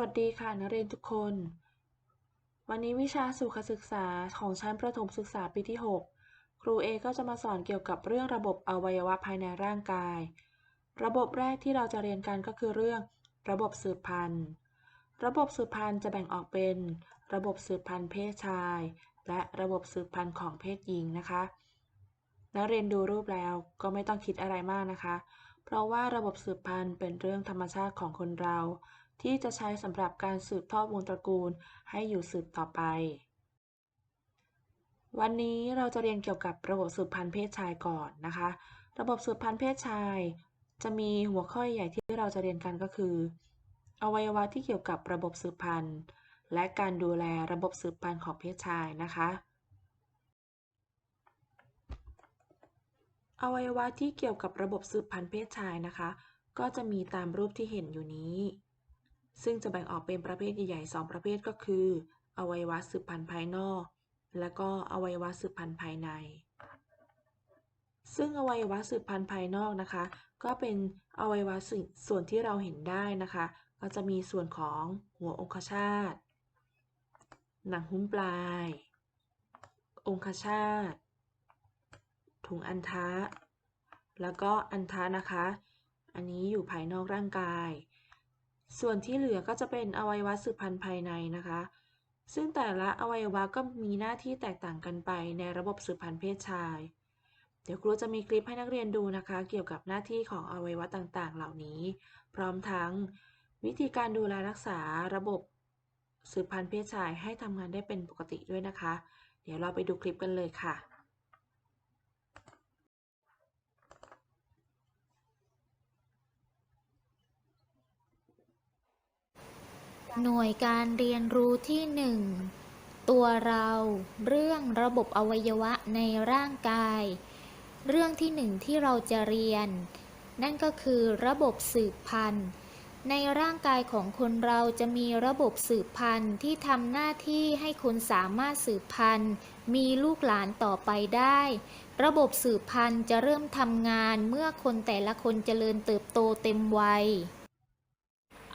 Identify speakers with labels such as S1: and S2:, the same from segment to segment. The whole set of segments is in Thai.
S1: วัสดีค่ะนักเรียนทุกคน วันนี้วิชาสุขศึกษาของชั้นประถมศึกษาปีที่ 6 ครูเอก็จะมาสอนเกี่ยวกับเรื่องระบบอวัยวะภายในร่างกาย ระบบแรกที่เราจะเรียนกันก็คือเรื่อง ระบบสืบพันธุ์ ระบบสืบพันธุ์จะแบ่งออกเป็น ระบบสืบพันธุ์เพศชาย และระบบสืบพันธุ์ของเพศหญิงนะคะ นักเรียนดูรูปแล้วก็ไม่ต้องคิดอะไรมากนะคะ เพราะว่าระบบสืบพันธุ์เป็นเรื่องธรรมชาติของคนเรา ที่จะใช้สำหรับการสืบทอดวงตระกูลให้อยู่สืบต่อไป วันนี้เราจะเรียนเกี่ยวกับระบบสืบพันธุ์เพศชายก่อนนะคะ ระบบสืบพันธุ์เพศชาย จะมีหัวข้อใหญ่ที่เราจะเรียนกันก็คือ อวัยวะที่เกี่ยวกับระบบสืบพันธุ์ และการดูแลระบบสืบพันธุ์ของเพศชายนะคะอวัยวะที่เกี่ยวกับระบบสืบพันธุ์เพศชายนะคะ ก็จะมีตามรูปที่เห็นอยู่นี้ ซึ่งจะแบ่งออกเป็นประเภทใหญ่ๆสองประเภทก็คือ อวัยวะสืบพันธุ์ภายนอก และก็อวัยวะสืบพันธุ์ภายใน ซึ่งอวัยวะสืบพันธุ์ภายนอกนะคะ ก็เป็นอวัยวะส่วนส่วนที่เราเห็นได้นะคะ ก็จะมีส่วนของหัวองคชาต หนังหุ้มปลาย องคชาต ถุงอันทะ แล้วก็อันทะนะคะ อันนี้อยู่ภายนอกร่างกาย ส่วนที่เหลือก็จะเป็นอวัยวะสืบพันธุ์ภายในนะคะ ซึ่งแต่ละอวัยวะก็มีหน้าที่แตกต่างกันไปในระบบสืบพันธุ์เพศชาย เดี๋ยวครูจะมีคลิปให้นักเรียนดูนะคะ เกี่ยวกับหน้าที่ของอวัยวะต่างๆ เหล่านี้ พร้อมทั้ง วิธีการดูแลรักษาระบบสืบพันธุ์เพศชายให้ทำงานได้เป็นปกติด้วยนะคะ เดี๋ยวเราไปดูคลิปกันเลยค่ะ
S2: หน่วยการเรียนรู้ที่หนึ่งตัวเรา เรื่องระบบอวัยวะในร่างกาย เรื่องที่หนึ่งที่เราจะเรียน นั่นก็คือระบบสืบพันธุ์ ในร่างกายของคนเราจะมีระบบสืบพันธุ์ที่ทำหน้าที่ให้คนสามารถสืบพันธุ์ มีลูกหลานต่อไปได้ ระบบสืบพันธุ์จะเริ่มทำงานเมื่อคนแต่ละคนเจริญเติบโตเต็มวัย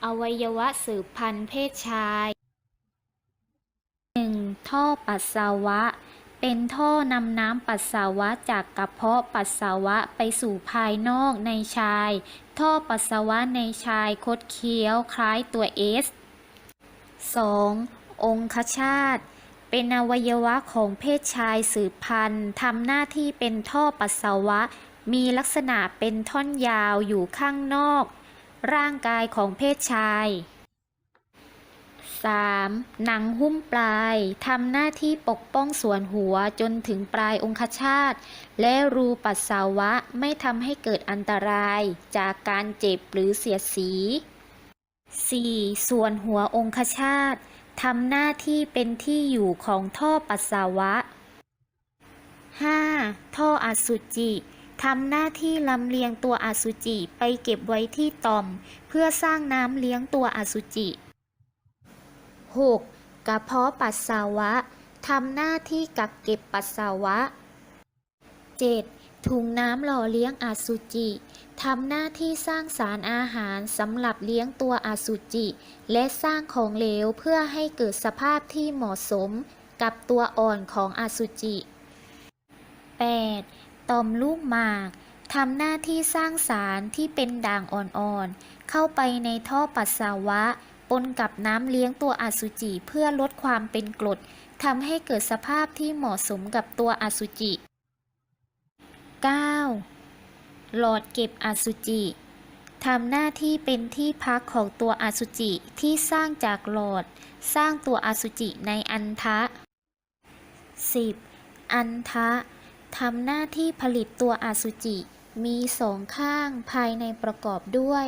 S2: อวัยวะสืบพันธุ์เพศชาย 1. ท่อปัสสาวะ เป็นท่อนำน้ำปัสสาวะจากกระเพาะปัสสาวะไปสู่ภายนอกในชาย ท่อปัสสาวะในชายคดเคี้ยวคล้ายตัว S 2. องคชาตเป็นอวัยวะของเพศชายสืบพันธุ์ทำหน้าที่เป็นท่อปัสสาวะ มีลักษณะเป็นท่อนยาวอยู่ข้างนอก ร่างกายของเพศชาย 3. หนังหุ้มปลายทำหน้าที่ปกป้องส่วนหัวจนถึงปลายองคชาตและรูปัสสาวะไม่ทำให้เกิดอันตรายจากการเจ็บหรือเสียดสี 4. ส่วนหัวองคชาตทำหน้าที่เป็นที่อยู่ของท่อปัสสาวะ 5. ท่ออสุจิ ทำหน้าที่ลำเลียงตัวอสุจิไปเก็บไว้ที่ตอม เพื่อสร้างน้ำเลี้ยงตัวอสุจิ 6. กระเพาะปัสสาวะทำหน้าที่กักเก็บปัสสาวะ 7. ถุงน้ำหล่อเลี้ยงอสุจิทำหน้าที่สร้างสารอาหารสำหรับเลี้ยงตัวอสุจิ และสร้างของเหลวเพื่อให้เกิดสภาพที่เหมาะสมกับตัวอ่อนของอสุจิ 8. ตอมลูกหมากทำหน้าที่สร้างสารที่เป็นด่างอ่อนๆ เข้าไปในท่อปัสสาวะ ปนกับน้ำเลี้ยงตัวอสุจิเพื่อลดความเป็นกรดทำให้เกิดสภาพที่เหมาะสมกับตัวอสุจิ 9. หลอดเก็บอสุจิทำหน้าที่เป็นที่พักของตัวอสุจิที่สร้างจากหลอด สร้างตัวอสุจิในอันทะ 10. อันทะ ทำหน้าที่ผลิตตัวอสุจิ มีสองข้างภายในประกอบด้วย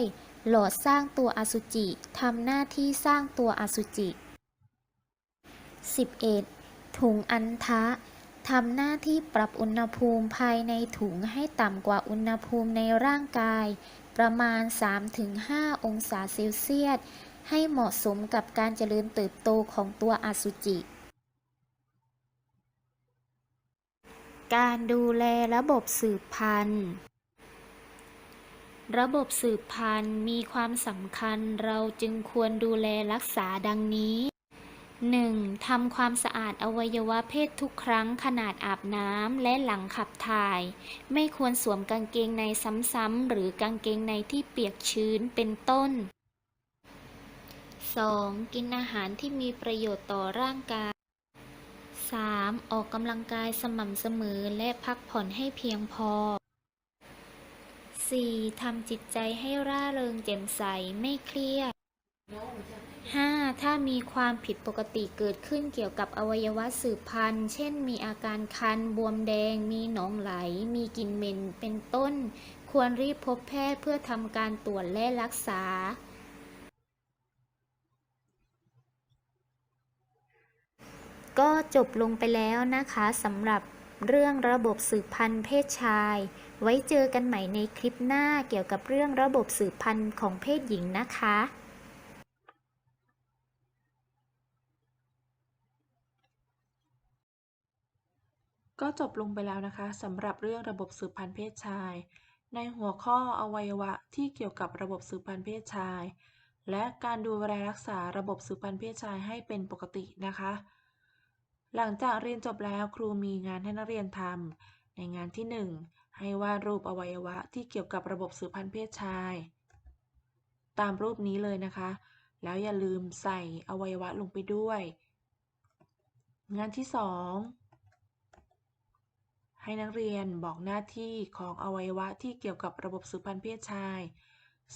S2: หลอดสร้างตัวอสุจิทำหน้าที่สร้างตัวอสุจิ 11. ถุงอันทะทำหน้าที่ปรับอุณหภูมิภายในถุงให้ต่ำกว่าอุณหภูมิในร่างกาย ประมาณ 3-5 องศาเซลเซียส ให้เหมาะสมกับการเจริญเติบโตของตัวอสุจิ การดูแลระบบสืบพันธุ์ ระบบสืบพันธุ์มีความสำคัญเราจึงควรดูแลรักษาดังนี้ 1. ทำความสะอาดอวัยวะเพศทุกครั้งขนาดอาบน้ำและหลังขับถ่าย ไม่ควรสวมกางเกงในซ้ำๆหรือกางเกงในที่เปียกชื้นเป็นต้น 2. กินอาหารที่มีประโยชน์ต่อร่างกาย 3. ออกกำลังกายสม่ำเสมอและพักผ่อนให้เพียงพอ 4. ทำจิตใจให้ร่าเริงแจ่มใสไม่เครียด 5. ถ้ามีความผิดปกติเกิดขึ้นเกี่ยวกับอวัยวะสืบพันธุ์ เช่น มีอาการคัน บวมแดง มีหนองไหล มีกลิ่นเหม็น เป็นต้น ควรรีบพบแพทย์เพื่อทำการตรวจและรักษา ก็จบลงไปแล้วนะคะสำหรับเรื่องระบบสืบพันธุ์เพศชาย ไว้เจอกันใหม่ในคลิปหน้าเกี่ยวกับเรื่องระบบสืบพันธุ์ของเพศหญิงนะคะ
S1: ก็จบลงไปแล้วนะคะสำหรับเรื่องระบบสืบพันธุ์เพศชาย ในหัวข้ออวัยวะที่เกี่ยวกับระบบสืบพันธุ์เพศชาย และการดูแลรักษาระบบสืบพันธุ์เพศชายให้เป็นปกตินะคะ หลังจากเรียนจบแล้วครูมีงานให้นักเรียนทำในงานที่ 1 ให้วาดรูปอวัยวะที่เกี่ยวกับระบบสืบพันธุ์เพศชาย ตามรูปนี้เลยนะคะ แล้วอย่าลืมใส่อวัยวะลงไปด้วย งานที่ 2 ให้นักเรียนบอกหน้าที่ของอวัยวะที่เกี่ยวกับระบบสืบพันธุ์เพศชาย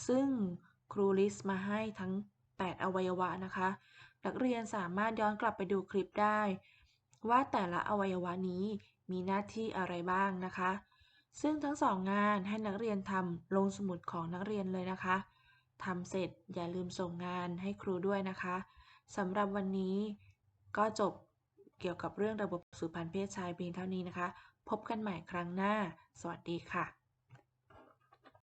S1: ซึ่งครูลิสต์มาให้ทั้ง 8 อวัยวะนะคะ นักเรียนสามารถย้อนกลับไปดูคลิปได้ ว่าแต่ละอวัยวะนี้มีหน้าที่อะไรบ้างนะคะ ซึ่งทั้งสองงานให้นักเรียนทำลงสมุดของนักเรียนเลยนะคะทำเสร็จอย่าลืมส่งงานให้ครูด้วยนะคะสำหรับวันนี้ก็จบเกี่ยวกับเรื่องระบบสืบพันธุ์เพศชายเพียงเท่านี้นะคะ พบกันใหม่ครั้งหน้า สวัสดีค่ะ